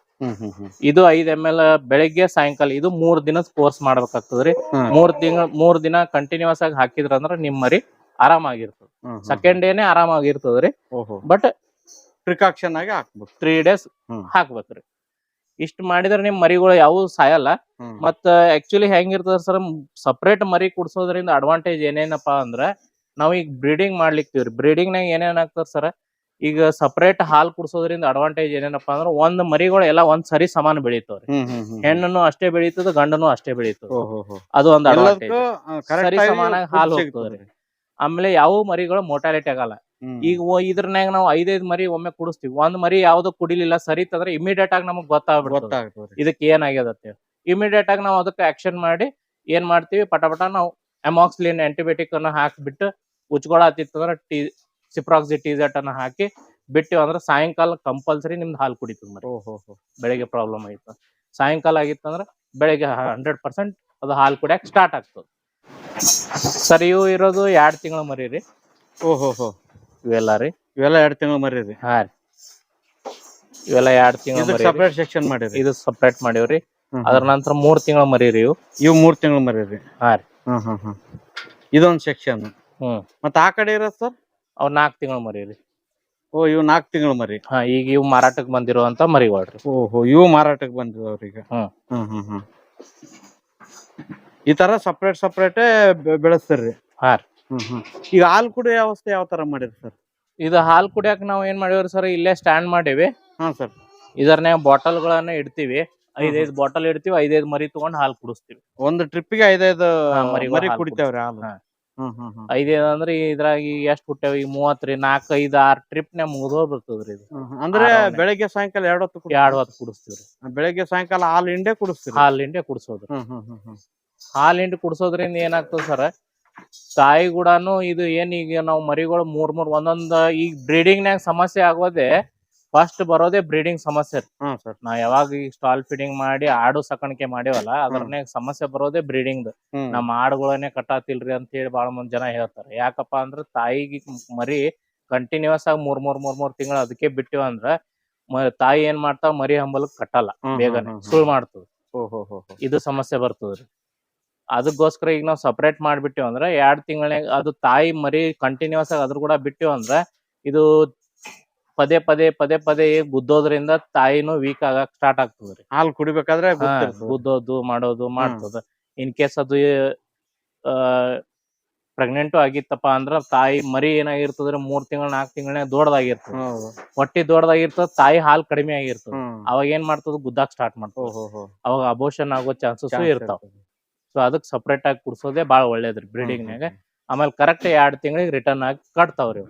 ಇದು ಐದ್ ಎಂ ಎಲ್ ಬೆಳಿಗ್ಗೆ ಸಾಯಂಕಾಲ ಇದು ಮೂರ್ ದಿನ ಕೋರ್ಸ್ ಮಾಡ್ಬೇಕಾಗ್ತದ್ರಿ. ಮೂರ್ ತಿಂಗಳ ಮೂರ್ ದಿನ ಕಂಟಿನ್ಯೂಸ್ ಆಗಿ ಹಾಕಿದ್ರ ಅಂದ್ರ ನಿಮ್ ಮರಿ ಆರಾಮಾಗಿರ್ತದ ಸೆಕೆಂಡ್ ಡೇನೆ ಆರಾಮಾಗಿರ್ತದ್ರಿ. ಬಟ್ ಪ್ರಿಕಾಕ್ಷನ್ ಆಗಿ ಹಾಕ್ಬೇಕು. Three days. ಹಾಕ್ಬೇಕ್ರಿ. ಇಷ್ಟ ಮಾಡಿದ್ರೆ ನಿಮ್ ಮರಿಗಳು ಯಾವು ಸಾಯಲ್ಲ. ಮತ್ತ ಆಕ್ಚುಲಿ ಹೆಂಗಿರ್ತದ ಸರ್ ಸಪ್ರೇಟ್ ಮರಿ ಕುಡ್ಸೋದ್ರಿಂದ ಅಡ್ವಾಂಟೇಜ್ ಏನೇನಪ್ಪಾ ಅಂದ್ರ ನಾವ್ ಈಗ ಬ್ರೀಡಿಂಗ್ ಮಾಡ್ಲಿಕ್ತಿವ್ರಿ. ಬ್ರೀಡಿಂಗ್ ನಾಗ ಏನೇನ್ ಆಗ್ತದ ಸರ್ ಈಗ ಸಪರೇಟ್ ಹಾಲ್ ಕುಡ್ಸೋದ್ರಿಂದ ಅಡ್ವಾಂಟೇಜ್ ಏನೇನಪ್ಪಾ ಅಂದ್ರೆ ಒಂದ್ ಮರಿಗಳು ಎಲ್ಲ ಒಂದ್ ಸರಿ ಸಮಾನ ಬೆಳೀತಾವ್ರಿ. ಹೆಣ್ಣನ್ನು ಅಷ್ಟೇ ಬೆಳೀತದ ಗಂಡನು ಅಷ್ಟೇ ಬೆಳೀತದ. ಅದು ಒಂದ್ ಅಡ್ವಾಂಟೇಜ್ ಸರಿ ಸಮಾನ ಹಾಲು. ಹೋಗ್ತದ್ರಿ. ಆಮೇಲೆ ಯಾವ ಮರಿಗಳು ಮೋಟಾಲಿಟಿ ಆಗಲ್ಲ. ಈಗ ಇದ್ರನ್ಯಾಗ ನಾವು ಐದೈದ್ ಮರಿ ಒಮ್ಮೆ ಕುಡಿಸ್ತೀವಿ. ಒಂದ್ ಮರಿ ಯಾವ್ದು ಕುಡಿಲಿಲ್ಲ ಸರಿತಂದ್ರೆ ಇಮಿಡಿಯೇಟ್ ಆಗಿ ನಮಗ್ ಗೊತ್ತಾಗ್ಬಿಡುತ್ತೆ ಇದಕ್ಕೆ ಏನಾಗ್ಯದ ಅಂತ ಇಮಿಡಿಯೇಟ್ ಆಗಿ ನಾವು ಅದಕ್ಕೆ ಆಕ್ಷನ್ ಮಾಡಿ ಏನ್ ಮಾಡ್ತೀವಿ ಪಟ ಪಟ ನಾವು ಅಮಾಕ್ಸ್ಲಿನ್ ಆಂಟಿಬಯೋಟಿಕ್ ಅನ್ನ ಹಾಕ್ಬಿಟ್ಟು ಉಚ್ಕೊಳತಿತ್ತಂದ್ರ ಟಿ ಸಿಪ್ರಾಕ್ಸಿ ಟೀಸೆಟ್ ಅನ್ನ ಹಾಕಿ ಬಿಟ್ಟಿವ ಅಂದ್ರೆ ಸಾಯಂಕಾಲ ಕಂಪಲ್ಸರಿ ನಿಮ್ದು ಹಾಲು ಕುಡಿತದ ಮರಿ. ಬೆಳಿಗ್ಗೆ ಪ್ರಾಬ್ಲಮ್ ಆಯ್ತು ಸಾಯಂಕಾಲ ಆಗಿತ್ತಂದ್ರ ಬೆಳಿಗ್ಗೆ ಹಂಡ್ರೆಡ್ ಪರ್ಸೆಂಟ್ ಅದು ಹಾಲು ಕುಡಿಯಕ್ ಸ್ಟಾರ್ಟ್ ಆಗ್ತದೆ. ಸರ್ ಇವು ಇರೋದು ಎರಡ್ ತಿಂಗಳ ಮರಿ ರೀ. ಓಹೋ ಹೋ. ಇವೆಲ್ಲ ರೀ. ಇವೆಲ್ಲ ಎರಡ್ ತಿಂಗಳು ಮರಿ ರೀ. ಹಾ ರೀ. ಇವೆಲ್ಲ ಎರಡ್ ತಿಂಗಳ. ಸಪರೇಟ್ ಸೆಕ್ಷನ್ ಮಾಡಿರಿ. ಇದು ಸಪ್ರೇಟ್ ಮಾಡಿವ್ರಿ. ಅದ್ರ ನಂತರ ಮೂರ್ ತಿಂಗಳ ಮರಿ ರೀ ಇವು. ಇವು ಮೂರ್ ತಿಂಗಳು ಮರಿ ರೀ. ಹಾ ರೀ. ಹ್ಮ್ ಹ್ಮ್ ಹ್ಮ್. ಇದೊಂದ್ ಸೆಕ್ಷನ್ ಹ್ಮ್. ಮತ್ತೆ ಆ ಕಡೆ ಇರೋದು ಸರ್? ಅವ್ ನಾಕ್ ತಿಂಗಳ ಮರಿ ರೀ ಓ ಇವು ನಾಲ್ಕು ತಿಂಗಳ ಮರಿ. ಹಾ ಈಗ ಇವು ಮಾರಾಟಕ್ಕೆ ಬಂದಿರುವಂತ ಮರಿಗಳ್ರಿ. ಓಹೋ ಇವು ಮಾರಾಟಕ್ಕೆ ಬಂದಿದವ್ರೀಗ ಹ್ಮ್. ಹ್ಮ್ ಹ್ಮ್ ಹ್ಮ್. ಈ ತರ ಸಪ್ರೇಟ್ ಸಪ್ರೇಟ್ ಬೆಳೆಸ್ತಾರ್ರಿ. ಹಾ ರೀ. ಹ್ಮ್ ಹ್ಮ್. ಈಗ ಹಾಲು ಕುಡಿಯೋ ವ್ಯವಸ್ಥೆ ಯಾವ ತರ ಮಾಡಿರಿ ಸರ್? ಇದು ಹಾಲ್ ಕುಡಿಯಾಕ ನಾವ್ ಏನ್ ಮಾಡಿವ್ರಿ ಸರ್ ಇಲ್ಲೇ ಸ್ಟ್ಯಾಂಡ್ ಮಾಡೇವಿ. ಹಾ ಸರ್. ಇದರ್ನ್ಯಾಗ ಬಾಟಲ್ ಗಳನ್ನ ಇಡ್ತೀವಿ ಐದೈದ್ ಬಾಟಲ್ ಇಡ್ತೀವಿ ಐದೈದ್ ಮರಿ ತಗೊಂಡ್ ಹಾಲ್ ಕುಡಿಸ್ತೀವಿ. ಒಂದು ಟ್ರಿಪ್ಪಿಗೆ ಐದೈದು ಹಾ, ಮರಿಗಳು ಮರಿ ಹಾಲು ಕುಡಿತೇವ್ರಿ ಹಾಲು. ಹಾ. ಹ್ಮ್ ಹ್ಮ್ ಹ್ಮ್. ಐದೈದ್ ಅಂದ್ರೆ ಇದ್ರಾಗ ಈಗ ಎಷ್ಟ್ ಹುಟ್ಟ್ಯಾವ? ಈಗ ಮೂವತ್ತ್ರಿ ನಾಲ್ಕ್ ಐದ್ ಆರ್ ಟ್ರಿಪ್ ನ್ಯಾಗ ಮುಗ್ದೋ ಬರ್ತದ್ರಿ ಇದು. ಅಂದ್ರೆ ಆರಾಮನೆ. ಬೆಳಗ್ಗೆ ಸಾಯಂಕಾಲ ಎರಡು ಹೊತ್ತು ಕುಡಿ- ಎರಡ್ ಹೊತ್ತು ಕುಡಿಸ್ತೀವ್ರಿ. ಬೆಳಗ್ಗೆ ಸಾಯಂಕಾಲ ಹಾಲ್ ಹಿಂಡೆ ಕುಡಿಸ್ತೀರಿ? ಹಾಲ್ ಹಿಂಡಿ ಕುಡಿಸೋದ್ರಿ ಹ್ಮ್ ಹ್ಮ್ ಹ್ಮ್ ಹ್ಮ್. ಹಾಲ್ ಹಿಂಡಿ ಕುಡಿಸೋದ್ರಿಂದ ಏನಾಗ್ತದ ಸರ್? ತಾಯಿ ಕೂಡನು ಇದು ಏನ್ ಈಗ ನಾವು ಮರಿಗಳು ಮೂರ್ ಮೂರ್ ಒಂದೊಂದ್ ಈಗ ಬ್ರೀಡಿಂಗ್ ನ್ಯಾಗ ಸಮಸ್ಯೆ ಆಗೋದೇ ಫಸ್ಟ್ ಬರೋದೇ ಬ್ರೀಡಿಂಗ್ ಸಮಸ್ಯೆ ನಾ ಸರ್. ನಾವ್ ಯಾವಾಗ ಈ ಸ್ಟಾಲ್ ಫೀಡಿಂಗ್ ಮಾಡಿ ಆಡು ಸಾಕಾಣಿಕೆ ಮಾಡಿವಲ್ಲ ಅದ್ರನ್ಯಾಗ ಸಮಸ್ಯೆ ಬರೋದೇ ಬ್ರೀಡಿಂಗ್ ಹ್ಮ್. ನಮ್ಮ ಆಡುಗಳನ್ನೇ ಕಟ್ಟಾತಿಲ್ರಿ ಅಂತ ಹೇಳಿ ಬಾಳ ಮಂದಿ ಜನ ಹೇಳ್ತಾರೆ. ಯಾಕಪ್ಪ ಅಂದ್ರ ತಾಯಿಗೆ ಮರಿ ಕಂಟಿನ್ಯೂಸ್ ಆಗಿ ಮೂರ್ ಮೂರ್ ಮೂರ್ ಮೂರ್ ತಿಂಗಳು ಅದಕ್ಕೆ ಬಿಟ್ಟಿವ ಅಂದ್ರ ಮ- ತಾಯಿ ಏನ್ ಮಾಡ್ತಾವ ಮರಿ ಹಂಬಲಕ್ ಕಟ್ಟಲ್ಲ ಹ್ಮ್, ಹ್ಮ್, ಬೇಗನೆ ಹ್ಮ್, ಹ್ಮ್. ಸುಳ್ ಮಾಡ್ತದ. ಓಹೋ ಹೋ ಹೋ. ಇದು ಸಮಸ್ಯೆ ಬರ್ತದ್ರಿ ಅದಕ್ಕೋಸ್ಕರ ಈಗ ನಾವು ಸಪರೇಟ್ ಮಾಡ್ಬಿಟ್ಟಿವಂದ್ರ ಎರಡ್ ತಿಂಗಳನ್ಯಾಗ ಅದು ತಾಯಿ ಮರಿ ಕಂಟಿನ್ಯೂಸ್ ಆಗಿ ಅದ್ರ ಕೂಡ ಬಿಟ್ಟಿವಂದ್ರ ಇದು ಪದೇ ಪದೇ ಪದೇ ಪದೇ ಗುದ್ದೋದ್ರಿಂದ ತಾಯಿನೂ ವೀಕ್ ಆಗಕ್ ಸ್ಟಾರ್ಟ್ ಆಗ್ತದ್ರಿ ಹಾಲು ಕುಡಿಬೇಕಾದ್ರೆ ಗುದ್ದೋದು ಮಾಡೋದು ಮಾಡ್ತದ. ಇನ್ ಕೇಸ್ ಅದು ಪ್ರೆಗ್ನೆಂಟು ಆಗಿತ್ತಪ್ಪ ಅಂದ್ರ ತಾಯಿ ಮರಿ ಏನಾಗಿರ್ತದ್ರೆ ಮೂರ್ ತಿಂಗಳ ನಾಲ್ಕು ತಿಂಗಳ ದೊಡ್ಡದಾಗಿರ್ತದ. ಹೊಟ್ಟಿ ದೊಡ್ಡದಾಗಿರ್ತದ ತಾಯಿ ಹಾಲ್ ಕಡಿಮೆ ಆಗಿರ್ತದ. ಅವಾಗ ಏನ್ ಮಾಡ್ತದ ಗುದ್ದಾಕ್ ಸ್ಟಾರ್ಟ್ ಮಾಡ್ತದ. ಅವಾಗ ಅಬೋಷನ್ ಆಗೋ ಚಾನ್ಸಸ್ ಇರ್ತಾವ. ಸೊ ಅದಕ್ ಸಪ್ರೇಟ್ ಆಗಿ ಕುಡ್ಸೋದೇ ಬಾಳ ಒಳ್ಳೇದ್ರಿ ಬ್ರೀಡಿಂಗ್ ನಾಗ ಆಮೇಲೆ ಕರೆಕ್ಟ್ ಎರಡ್ ತಿಂಗಳಿಗೆ ರಿಟರ್ನ್ ಆಗಿ ಕಟ್ತಾವ್ರಿ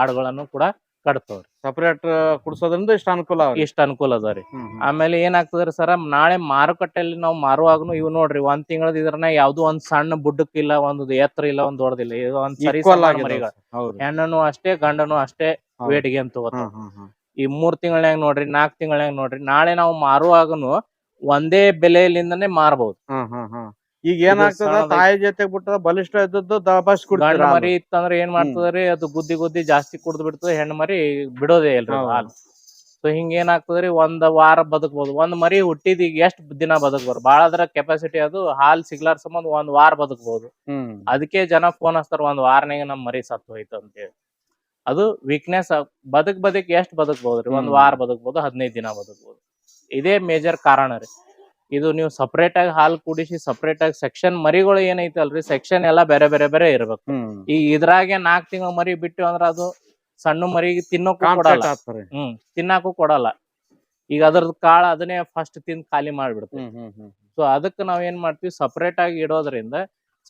ಆಡುಗಳನ್ನು ಕೂಡ ಕಟ್ತಾವ್ರಿ. ಸಪರೇಟ್ ಕುಡಿಸೋದ್ರಿಂದ ಇಷ್ಟ ಅನುಕೂಲ ಇಷ್ಟ ಅನುಕೂಲ ಅದ ರೀ. ಹ್ಮ್, ಹ್ಮ್. ಆಮೇಲೆ ಏನಾಗ್ತದ್ರಿ ಸರ ನಾಳೆ ಮಾರುಕಟ್ಟೆಯಲ್ಲಿ ನಾವು ಮಾರುವಾಗನು ಇವ್ ನೋಡ್ರಿ ಒಂದ್ ತಿಂಗಳದ ಇದ್ರನ ಯಾವ್ದು ಒಂದ್ ಸಣ್ಣ ಬುಡ್ಡಕ್ ಇಲ್ಲ ಒಂದ್ ಎತ್ತರ ಇಲ್ಲ ಒಂದ್ ದೊಡ್ಡದಿಲ್ಲ ಇದು ಒಂದ್ ಸರಿ Equal ಸಮಾನ ಆಗಿದೆ ಮರಿಗಳು. ಹೌದು. ಹೆಣ್ಣನು ಅಷ್ಟೇ ಗಂಡನು ಅಷ್ಟೇ ಹೌದು. ವೇಟಿಗೆ ಅಂತ ತಗೋತಾವ ಹ್ಮ್, ಹ್ಮ್, ಹ್ಮ್. ಈ ಮೂರ್ ತಿಂಗಳನ್ಯಾಗ ನೋಡ್ರಿ ನಾಲ್ಕ್ ತಿಂಗಳನ್ಯಾಗ ನೋಡ್ರಿ ನಾಳೆ ನಾವು ಮಾರುವಾಗನು ಒಂದೇ ಬೆಲೆಯಲ್ಲಿಂದನೇ ಮಾರಬಹುದು ಹ್ಮ್, ಹ್ಮ್, ಹ್ಮ್. ಈಗ ಏನಾಗ್ತದ? ಆಗ್ತದ ತಾಯಿ ಜೊತೆ ಬಿಟ್ಟ ಬಲಿಷ್ಠ ಇದ್ದದ್ದು ದಬಾಸ್ ಗಂಡ ಮರಿ ಇತ್ತಂದ್ರ ಏನ್ ಮಾಡ್ತದ್ರಿ? ಅದು ಗುದ್ದಿ ಗುದ್ದಿ ಜಾಸ್ತಿ ಕುಡ್ದು ಬಿಡ್ತದ ಹೆಣ್ಣು ಮರಿ ಬಿಡೋದೇ ಇಲ್ರಿ ಹಾಲು. ಸೊ ಹಿಂಗ ಏನಾಗ್ತದ್ರಿ? ಒಂದ್ ವಾರ ಬದುಕಬಹುದು ಒಂದ್ ಮರಿ ಹುಟ್ಟಿದ ಈಗ ಎಷ್ಟ್ ದಿನ ಬದುಕ್ಬೋದು? ಬಾಳ ಅದ್ರ ಕೆಪಾಸಿಟಿ ಅದು ಹಾಲ್ ಸಿಗ್ಲಾರ ಸಂಬಂಧ ಒಂದ್ ವಾರ ಬದುಕಬಹುದು ಅದಕ್ಕೆ ಜನ ಫೋನ್ ಹಚ್ತಾರ ಒಂದ್ ವಾರನಾಗ ನಮ್ ಮರಿ ಸತ್ತು ಹೋಯ್ತು ಅಂತೇಳಿ. ಅದು ವೀಕ್ನೆಸ್ ಬದುಕ್ ಬದುಕ್ ಎಷ್ಟ್ ಬದುಕಬಹುದ್ರಿ ಒಂದ್ ವಾರ ಬದುಕಬಹುದು ಹದಿನೈದು ದಿನ ಬದುಕಬಹುದು ಇದೇ ಮೇಜರ್ ಕಾರಣ ರೀ. ಇದು ನೀವು ಸಪರೇಟ್ ಆಗಿ ಹಾಲು ಕುಡಿಸಿ ಸಪರೇಟ್ ಆಗಿ ಸೆಕ್ಷನ್ ಮರಿಗಳು ಏನೈತಲ್ರಿ ಸೆಕ್ಷನ್ ಎಲ್ಲಾ ಬೇರೆ ಬೇರೆ ಬೇರೆ ಇರ್ಬೇಕು. ಈ ಇದ್ರಾಗೆ ನಾಲ್ಕು ತಿಂಗಳ ಮರಿ ಬಿಟ್ಟು ಅಂದ್ರ ಅದು ಸಣ್ಣ ಮರಿಗೆ ತಿನ್ನೋಕು ಕೊಡಲ್ಲ. ಹ್ಮ್. ತಿನ್ನಾಕು ಕೊಡಲ್ಲ. ಈಗ ಅದ್ರದ್ ಕಾಳ ಅದನ್ನೇ ಫಸ್ಟ್ ತಿಂದ್ ಖಾಲಿ ಮಾಡ್ಬಿಡ್ತೀವಿ ಹ್ಮ್ ಸೊ ಅದಕ್ಕೆ ನಾವ್ ಏನ್ ಮಾಡ್ತೀವಿ? ಸಪರೇಟ್ ಆಗಿ ಇಡೋದ್ರಿಂದ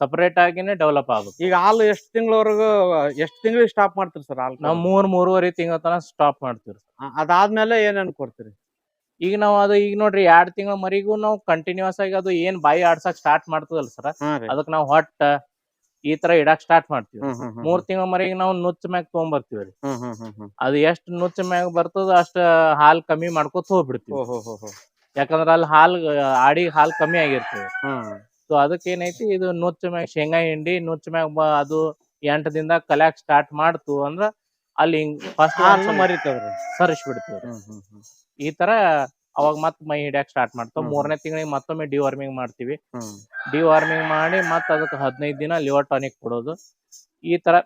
ಸಪರೇಟ್ ಆಗಿನೇ ಡೆವಲಪ್ ಆಗುತ್ತೆ. ಈಗ ಹಾಲು ಎಷ್ಟು ತಿಂಗಳವರೆಗೂ ಎಷ್ಟು ತಿಂಗಳಿಗೆ ಸ್ಟಾಪ್ ಮಾಡ್ತೀರಿ ಸರ್ ಹಾಲು? ನಾವು ಮೂರ್ ಮೂರುವರೆ ತಿಂಗಳ ತನಕ ಸ್ಟಾಪ್ ಮಾಡ್ತೀವಿ ಅದಾದ್ಮೇಲೆ ಏನೇನು ಕೊಡ್ತೀರಿ? ಈಗ ನಾವ್ ಅದು ಈಗ ನೋಡ್ರಿ ಎರಡ್ ತಿಂಗಳ ಮರಿಗೂ ನಾವು ಕಂಟಿನ್ಯೂಸ್ ಆಗಿ ಅದು ಏನ್ ಬಾಯಿ ಆಡ್ಸಕ್ ಸ್ಟಾರ್ಟ್ ಮಾಡ್ತದಲ್ ಸರ್ ಅದಕ್ ನಾವ್ ಹೊಟ್ಟ ಈ ತರ ಇಡಾಕ್ ಸ್ಟಾರ್ಟ್ ಮಾಡ್ತೀವಿ. ಮೂರ್ ತಿಂಗಳ ಮರಿಗೆ ನಾವು ನುಚ್ಚ ಮ್ಯಾಗ ಹ್ಮ್ ಹ್ಮ್ ಅದು ಎಷ್ಟ್ ನುಚ್ಚ ಮ್ಯಾಗ ಬರ್ತದ ಅಷ್ಟ ಹಾಲ್ ಕಮ್ಮಿ ಮಾಡ್ಕೊತ ಹೋಗ್ಬಿಡ್ತೀವಿ. ಯಾಕಂದ್ರ ಅಲ್ಲಿ ಹಾಲ್ ಆಡಿ ಹಾಲ್ ಕಮ್ಮಿ ಆಗಿರ್ತದೆ. ಸೊ ಅದಕ್ಕೆ ಏನೈತಿ ಇದು ನುಚ್ಚ ಮ್ಯಾಗ ಶೇಂಗಾ ಹಿಂಡಿ ನುಚ್ಚ ಮ್ಯಾಗ ಅದು ಎಂಟ ದಿನದಾಗ ಕಲ್ಯಾಕ್ ಸ್ಟಾರ್ಟ್ ಮಾಡ್ತು ಅಂದ್ರ ಅಲ್ಲಿ ಫಸ್ಟ್ ಮರಿತವ್ರಿ. ಸರಿಸ್ಬಿಡ್ತೀವಿ ಈ ತರ ಅವಾಗ ಮತ್ ಮೈ ಹಿಡಿಯಾಕ್ ಸ್ಟಾರ್ಟ್ ಮಾಡ್ತಾವ. ಮೂರನೇ ತಿಂಗಳಿಗೆ ಮತ್ತೊಮ್ಮೆ ಡಿವಾರ್ಮಿಂಗ್ ಮಾಡ್ತೀವಿ. ಡಿವಾರ್ಮಿಂಗ್ ಮಾಡಿ ಮತ್ ಅದಕ್ಕೆ ಹದಿನೈದು ದಿನ ಲಿವರ್ ಟಾನಿಕ್ ಕೊಡೋದು. ಈ ತರ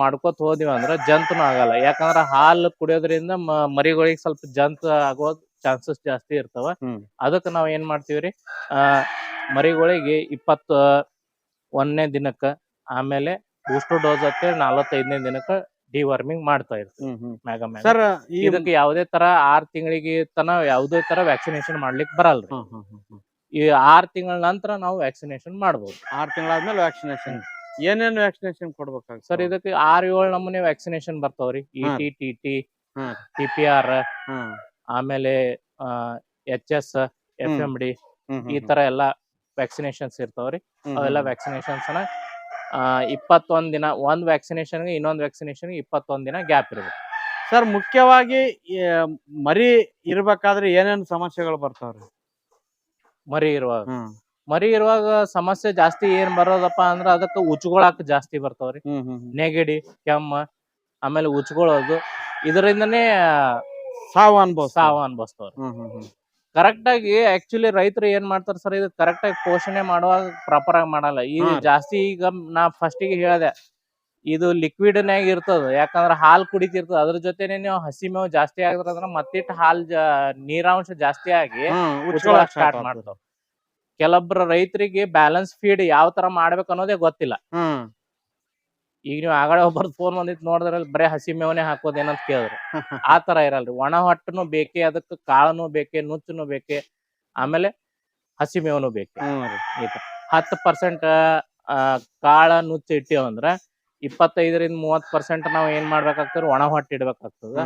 ಮಾಡ್ಕೋತ ಹೋದಿವಿ ಅಂದ್ರ ಜಂತುನು ಆಗಲ್ಲ. ಯಾಕಂದ್ರ ಹಾಲು ಕುಡಿಯೋದ್ರಿಂದ ಮರಿಗಳಿಗೆ ಸ್ವಲ್ಪ ಜಂತ ಆಗೋ ಚಾನ್ಸಸ್ ಜಾಸ್ತಿ ಇರ್ತಾವ. ಅದಕ್ಕೆ ನಾವ್ ಏನ್ ಮಾಡ್ತೀವ್ರಿ ಆ ಮರಿಗಳಿಗೆ ಇಪ್ಪತ್ತ ಒಂದನೇ ದಿನಕ್ಕ ಆಮೇಲೆ ಬೂಸ್ಟರ್ ಡೋಸ್ ಹತ್ತಿ ನಲವತ್ತೈದನೇ ದಿನಕ್ಕ ಡಿವಾರ್ಮಿಂಗ್ ಮಾಡ್ತಾ ಇರ್ತೀವಿ. ಮ್ಯಾಗ ಮ್ಯಾಗ. ಸರ್ ಇದಕ್ಕೆ ಯಾವುದೇ ತರ ಆರ್ ತಿಂಗಳಿಗೆ ತನ ಯಾವುದೇ ತರ ವ್ಯಾಕ್ಸಿನೇಷನ್ ಮಾಡ್ಲಿಕ್ಕೆ ಬರಲ್ರಿ. ಈ ಆರ್ ತಿಂಗಳ ನಂತರ ನಾವು ವ್ಯಾಕ್ಸಿನೇಷನ್ ಮಾಡ್ಬೋದು. ಆರ್ ತಿಂಗಳಾದ್ಮೇಲೆ ವ್ಯಾಕ್ಸಿನೇಷನ್ ಏನೇನು ವ್ಯಾಕ್ಸಿನೇಷನ್ ಕೊಡ್ಬೇಕಾಗ ಸರ್ ಇದಕ್ಕೆ ಆರ್ ಏಳು ನಮೂನೆ vaccination ಬರ್ತಾವ್ರಿ. E. T T T. T P R ಆಮೇಲೆ H S F M D ಈ ತರ ಎಲ್ಲಾ ವ್ಯಾಕ್ಸಿನೇಷನ್ಸ್ ಇರ್ತಾವ್ರಿ. ಅವೆಲ್ಲ. ವ್ಯಾಕ್ಸಿನೇಷನ್ಸ್ ಇಪ್ಪತ್ತೊಂದ್ ದಿನ ಒಂದು ವ್ಯಾಕ್ಸಿನೇಷನ್ ಇನ್ನೊಂದು ವ್ಯಾಕ್ಸಿನೇಷನ್ ಇಪ್ಪತ್ತೊಂದು ದಿನ ಗ್ಯಾಪ್ ಇರಬೇಕು. ಸರ್ ಮುಖ್ಯವಾಗಿ ಮರಿ ಇರ್ಬೇಕಾದ್ರೆ ಏನೇನು ಸಮಸ್ಯೆಗಳು ಬರ್ತಾವ್ರಿ? ಮರಿ ಇರುವಾಗ. ಮರಿ ಇರುವಾಗ ಸಮಸ್ಯೆ ಜಾಸ್ತಿ ಏನ್ ಬರೋದಪ್ಪ ಅಂದ್ರ ಅದಕ್ಕೆ ಉಚ್ಕೊಳಕ್ ಜಾಸ್ತಿ ಬರ್ತಾವ್ರಿ. ನೆಗಡಿ ಕೆಮ್ಮ ಆಮೇಲೆ ಉಚ್ಕೊಳ್ಳೋದು ಇದರಿಂದನೇ ಸಾವು ಅನ್ಬೋದು ಸಾವು ಅನ್ಭವಿಸ್ತವ್ರಿ. ಹ್ಮ್ ಹ್ಮ್ ಹ್ಮ್ ಕರೆಕ್ಟ್ ಆಗಿ ಆಕ್ಚುಲಿ ರೈತರು ಏನ್ ಮಾಡ್ತಾರ ಸರ್ ಇದು ಕರೆಕ್ಟ್ ಆಗಿ ಪೋಷಣೆ ಮಾಡುವಾಗ ಪ್ರಾಪರ್ ಆಗಿ ಮಾಡಲ್ಲ. ಈ ಜಾಸ್ತಿ ಈಗ ನಾ ಫಸ್ಟಿಗೆ ಹೇಳ್ದೆ ಇದು ಲಿಕ್ವಿಡ್ ನಾಗ ಇರ್ತದ ಯಾಕಂದ್ರ ಹಾಲು ಕುಡಿತಿರ್ತದ ಅದ್ರ ಜೊತೆನೆ ನೀವು ಹಸಿ ಮೇವು ಜಾಸ್ತಿ ಆಗಿದ್ರಂದ್ರ ಮತ್ತಿಟ್ಟು ಹಾಲ್ ಜಾ ನೀರಾಂಶ ಜಾಸ್ತಿ ಆಗಿ ಸ್ಟಾರ್ಟ್ ಮಾಡ್ತಾವ. ಕೆಲವೊಬ್ರು ರೈತರಿಗೆ ಬ್ಯಾಲೆನ್ಸ್ ಫೀಡ್ ಯಾವ ತರ ಮಾಡ್ಬೇಕು ಅನ್ನೋದೇ ಗೊತ್ತಿಲ್ಲ. ಈಗ ನೀವು ಆಗಡೆ ಒಬ್ಬರದ್ ಫೋನ್ ಬಂದಿತ್ತು ನೋಡಿದ್ರೆ ಬರೇ ಹಸಿ ಮೇವನೆ ಹಾಕೋದೇನಂತ ಕೇಳಿದ್ರು. ಆ ತರ ಇರಲ್ರಿ. ಒಣ ಹೊಟ್ಟನು ಬೇಕೇ ಅದಕ್ಕೆ ಕಾಳನು ಬೇಕೇ ನುಚ್ಚನು ಬೇಕೇ ಆಮೇಲೆ ಹಸಿ ಮೇವನು ಬೇಕೇ. ಹತ್ತು ಪರ್ಸೆಂಟ್ ಕಾಳ ನುಚ್ಚ ಇಟ್ಟಿವಂದ್ರ ಇಪ್ಪತ್ತೈದರಿಂದ ಮೂವತ್ ಪರ್ಸೆಂಟ್ ನಾವ್ ಏನ್ ಮಾಡ್ಬೇಕಾಗ್ತದ್ರಿ ಒಣ ಹೊಟ್ಟೆ ಇಡ್ಬೇಕಾಗ್ತದ.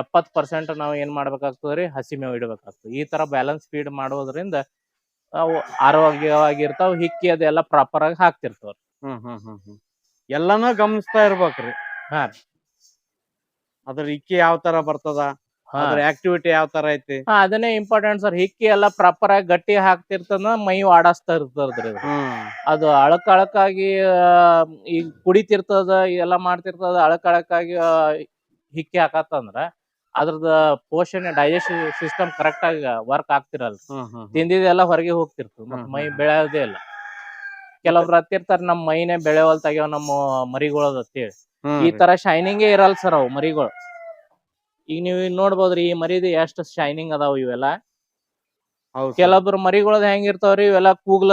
ಎಪ್ಪತ್ ಪರ್ಸೆಂಟ್ ನಾವ್ ಏನ್ ಮಾಡ್ಬೇಕಾಗ್ತದ್ರಿ ಹಸಿ ಮೇವು ಇಡ್ಬೇಕಾಗ್ತದೆ. ಈ ತರ ಬ್ಯಾಲೆನ್ಸ್ ಫೀಡ್ ಮಾಡೋದ್ರಿಂದ ಅವು ಆರೋಗ್ಯವಾಗಿರ್ತಾವ ಹಿಕ್ಕಿ ಅದೆಲ್ಲ ಪ್ರಾಪರ್ ಆಗಿ ಹಾಕ್ತಿರ್ತಾವ್ರಿ ಹ್ಮ್ ಹ್ಮ್ ಹ್ಮ್ ಹ್ಮ್. ಎಲ್ಲಾನು ಗಮನಿಸ್ತಾ ಇರ್ಬೇಕ್ರಿ. ಹಾ. ಅದ್ರ ಇಕ್ಕಿ ಯಾವ ತರ ಬರ್ತದ? ಹಾ. ಅದ್ರ ಆಕ್ಟಿವಿಟಿ ಯಾವ ತರ ಐತಿ? ಹಾ ಅದನ್ನೇ ಇಂಪಾರ್ಟೆಂಟ್ ಸರ್ ಹಿಕ್ಕಿ ಎಲ್ಲ ಪ್ರಾಪರ್ ಆಗಿ ಗಟ್ಟಿ ಹಾಕ್ತಿರ್ತದ ಮೈ ಆಡಸ್ತಾ ಇರ್ತದ್ರಿ ಅದು. ಹ್ಮ್. ಅದು ಅಳಕ್ ಅಳಕಾಗಿ ಈಗ ಕುಡಿತಿರ್ತದ ಎಲ್ಲ ಮಾಡ್ತಿರ್ತದ ಅಳಕಳಕಾಗಿ ಅಳಕಾಗಿ ಆ, ಹಿಕ್ಕಿ ಹಾಕತ್ತಂದ್ರ ಅದ್ರದ ಪೋಷಣೆ ಡೈಜೆಸ್ಟಿವ್ ಸಿಸ್ಟಮ್ ಕರೆಕ್ಟ್ ಆಗಿ ವರ್ಕ್ ಆಗ್ತಿರಲ್ಲ ಹ್ಮ್ ಹ್ಮ್ ಹ್ಮ್. ತಿಂದಿದ್ದೆಲ್ಲ ಹೊರಗೆ ಹೋಗ್ತಿರ್ತದ ಮತ್ ಮೈ. ಬೆಳೆಯೋದೇ ಇಲ್ಲ. ಕೆಲವ್ರು ಹತ್ತಿರ್ತಾರ ನಮ್ ಮೈನೇ ಬೆಳೆವಲ್ ತೆಗಿಯೋ ನಮ್ಮ ಮರಿಗಳದ ಅಂತೇಳಿ ಹ್ಮ್ ಈ. ತರ ಶೈನಿಂಗೇ ಇರಲ್ಲ ಸರ್ ಅವು ಮರಿಗಳು. ಈಗ ನೀವು ನೋಡ್ಬೋದ್ರಿ ಈ ಮರಿದು ಎಷ್ಟು ಶೈನಿಂಗ್ ಅದಾವ ಇವೆಲ್ಲ. ಕೆಲವೊಬ್ರು ಮರಿಗಳದ್ ಹೆಂಗಿರ್ತಾವ್ರಿ ಇವೆಲ್ಲ ಕೂಗ್ಲ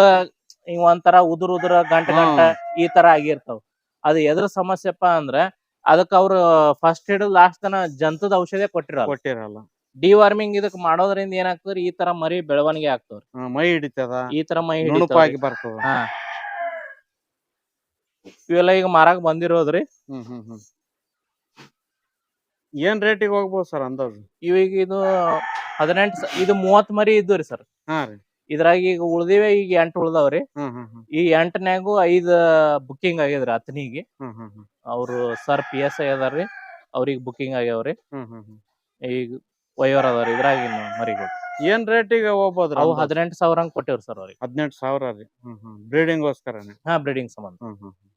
ಹಿಂಗ್ ಒಂಥರ ಉದುರ್ ಉದುರ ಗಂಟ ಗಂಟ ಈ ತರ ಆಗಿರ್ತಾವ. ಅದು ಎದ್ರ ಸಮಸ್ಯೆಪ್ಪ ಅಂದ್ರ ಅದಕ್ಕ ಅವ್ರು ಫಸ್ಟ್ ಹಿಡಿದು ಲಾಸ್ಟ್ ತನ ಜಂತದ ಔಷಧಿ ಕೊಟ್ಟಿರಲ್ಲ. ಕೊಟ್ಟಿರಲ್ಲ. ಡಿವಾರ್ಮಿಂಗ್ ಇದಕ್ ಮಾಡೋದ್ರಿಂದ ಏನಾಗ್ತದ್ರಿ ಈ ತರ ಮರಿ ಬೆಳವಣಿಗೆ ಆಗ್ತಾವ್ರಿ. ಮೈ ಹಿಡಿತದ. ಈ ತರ ಮೈ ಹಿಡಿತಾವ್ರಿ. ಬರ್ತದ. ಹಾ. ಇವೆಲ್ಲ ಈಗ ಮಾರಾಕ್ ಬಂದಿರೋದ್ರಿ. ಹ್ಮ್ ಹ್ಮ್ ಹ್ಮ್. ಏನ್ ರೇಟಿಗೆ ಹೋಗ್ಬೋದು ಸರ್ ಅಂದಾಜು? ಇವಾಗ ಇದು ಹದಿನೆಂಟು ಇದು ಮೂವತ್ ಮರಿ ಸರ್ ಹಾ ರೀ. ಇದ್ರಾಗ ಈಗ ಉಳ್ದಿವೆ ಈಗ ಎಂಟು ಉಳ್ದಾವ್ರಿ. ಹ್ಮ್ ಹ್ಮ್ ಹ್ಮ್. ಈ ಎಂಟನ್ಯಾಗು ಐದ್ ಬುಕ್ಕಿಂಗ್ ಆಗ್ಯದ್ರಿ ಅತ್ನಿಗೆ ಹ್ಮ್ ಹ್ಮ್ ಹ್ಮ್. ಅವ್ರು ಸರ್ ಪಿ ಎಸ್ ಐ ಅದಾರ್ರಿ. ಅವ್ರಿಗೆ ಬುಕ್ಕಿಂಗ್ ಆಗ್ಯಾವ್ರಿ. ಹ್ಮ್ ಹ್ಮ್ ಹ್ಮ್. ಈಗ ವೈವರ್ ಅದಾವ್ರಿ ಇನ್ನು ಮರಿಗಳು. ಏನ್ ರೇಟಿಗೆ ಹೋಗ್ಬೋದ್ರಿ ಅವು? ಹದಿನೆಂಟು ಸಾವಿರ ಹಂಗ್ ಕೊಟ್ಟಿವ್ರಿ ಸರ್ ಅವ್ರಿಗೆ. ಹದಿನೆಂಟು ಸಾವಿರ ರೀ. ಹ್ಮ್ ಹ್ಮ್. ಬ್ರೀಡಿಂಗ್ ಗೋಸ್ಕರನೇ? ಹಾ ಬ್ರೀಡಿಂಗ್ ಸಂಬಂಧ. ಹ್ಮ್ ಹ್ಮ್ ಹ್ಮ್.